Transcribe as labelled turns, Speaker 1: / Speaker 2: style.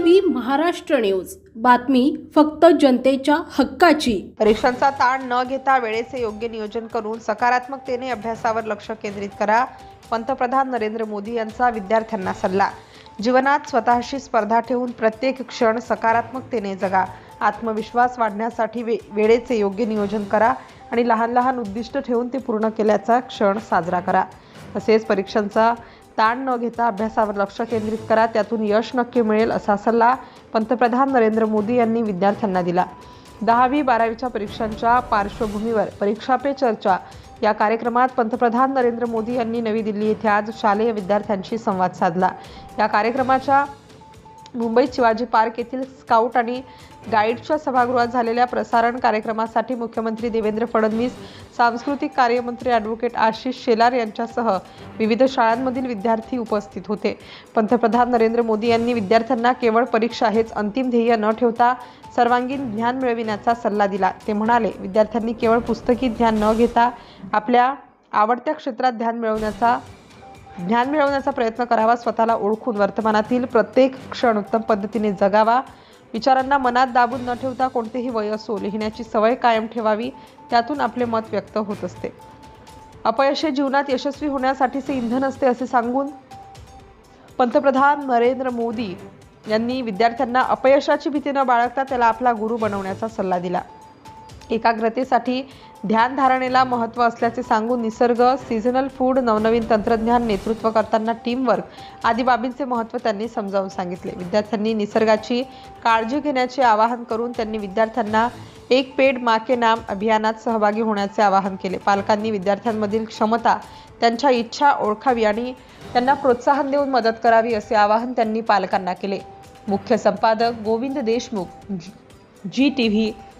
Speaker 1: V Maharashtra news. बातमी फक्त जनतेच्या हक्काची.
Speaker 2: परीक्षांचा ताण न घेता वेळेचे योग्य नियोजन करून सकारात्मकतेने अभ्यासावर लक्ष केंद्रित करा पंतप्रधान नरेंद्र मोदी यांचा विद्यार्थ्यांना सल्ला. जीवनात स्वतःशी स्पर्धा ठेवून प्रत्येक क्षण सकारात्मकतेने जगा. आत्मविश्वास वाढण्यासाठी वे वेळेचे योग्य नियोजन करा आणि लहान लहान उद्दिष्ट ठेवून ते पूर्ण केल्याचा क्षण साजरा करा. तसेच परीक्षांचा ताण न घेता अभ्यासावर लक्ष केंद्रित करा त्यातून यश नक्की मिळेल असा सल्ला पंतप्रधान नरेंद्र मोदी यांनी विद्यार्थ्यांना दिला. दहावी बारावीच्या परीक्षांच्या पार्श्वभूमीवर परीक्षा पे चर्चा या कार्यक्रमात पंतप्रधान नरेंद्र मोदी यांनी नवी दिल्ली येथे आज शालेय विद्यार्थ्यांशी संवाद साधला. या कार्यक्रमाच्या मुंबईत शिवाजी पार्क येथील स्काउट आणि गाईडच्या सभागृहात झालेल्या प्रसारण कार्यक्रमासाठी मुख्यमंत्री देवेंद्र फडणवीस सांस्कृतिक कार्यमंत्री ॲडव्होकेट आशिष शेलार यांच्यासह विविध शाळांमधील विद्यार्थी उपस्थित होते. पंतप्रधान नरेंद्र मोदी यांनी विद्यार्थ्यांना केवळ परीक्षा हेच अंतिम ध्येय न ठेवता सर्वांगीण ज्ञान मिळविण्याचा सल्ला दिला. ते म्हणाले विद्यार्थ्यांनी केवळ पुस्तकी ज्ञान न घेता आपल्या आवडत्या क्षेत्रात ध्यान मिळवण्याचा ज्ञान मिळवण्याचा प्रयत्न करावा स्वतःला ओळखून वर्तमानातील प्रत्येक क्षण उत्तम पद्धतीने जगावा. विचारांना मनात दाबून न ठेवता कोणतेही वय असो लिहिण्याची सवय कायम ठेवावी त्यातून आपले मत व्यक्त होत असते. अपयश जीवनात यशस्वी होण्यासाठीचे इंधन असते असे सांगून पंतप्रधान नरेंद्र मोदी यांनी विद्यार्थ्यांना अपयशाची भीती न बाळगता त्याला आपला गुरु बनवण्याचा सल्ला दिला. एकाग्रतेसाठी ध्यानधारणेला महत्त्व असल्याचे सांगून निसर्ग सीझनल फूड नवनवीन तंत्रज्ञान नेतृत्व करताना टीमवर्क आदी बाबींचे महत्त्व त्यांनी समजावून सांगितले. विद्यार्थ्यांनी निसर्गाची काळजी घेण्याचे आवाहन करून त्यांनी विद्यार्थ्यांना एक पेड मा के नाम अभियानात सहभागी होण्याचे आवाहन केले. पालकांनी विद्यार्थ्यांमधील क्षमता त्यांच्या इच्छा ओळखावी आणि त्यांना प्रोत्साहन देऊन मदत करावी असे आवाहन त्यांनी पालकांना केले. मुख्य संपादक Govind Deshmukh G T V